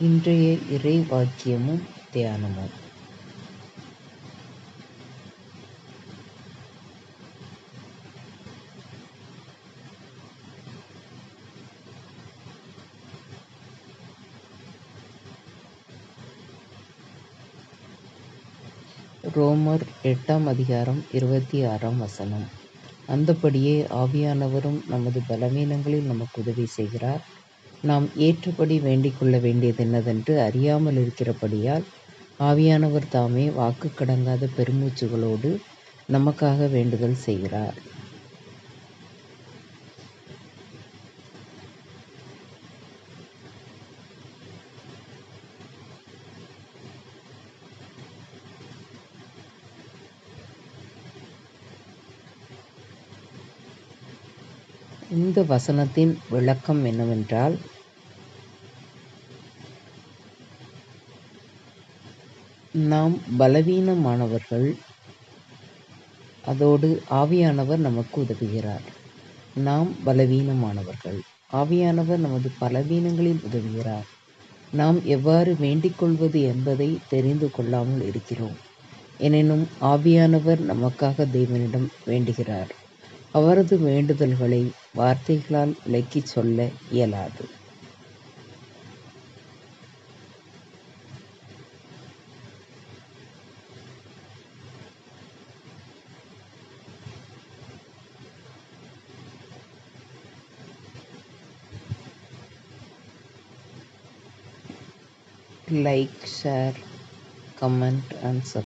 இன்றைய இறை வாக்கியமும் தியானமும். ரோமர் எட்டாம் அதிகாரம் இருபத்தி ஆறாம் வசனம். அந்தபடியே ஆவியானவரும் நமது பலவீனங்களில் நமக்கு உதவி செய்கிறார். நாம் ஏற்றபடி வேண்டிக் கொள்ள வேண்டியது என்னதென்று அறியாமல் இருக்கிறபடியால் ஆவியானவர் தாமே வாக்கு கடங்காத பெருமூச்சுகளோடு நமக்காக வேண்டுதல் செய்கிறார். இந்த வசனத்தின் விளக்கம் என்னவென்றால் நாம் பலவீனமானவர்கள் அதோடு ஆவியானவர் நமக்கு உதவுகிறார். நாம் பலவீனமானவர்கள் ஆவியானவர் நமது பலவீனங்களில் உதவுகிறார். நாம் எவ்வாறு வேண்டிக் கொள்வது என்பதை தெரிந்து கொள்ளாமல் இருக்கிறோம். எனினும் ஆவியானவர் நமக்காக தேவனிடம் வேண்டுகிறார். அவரது வேண்டுதல்களை வார்த்தைகளால் விளக்கிச் சொல்ல இயலாது. Like share comment and subscribe.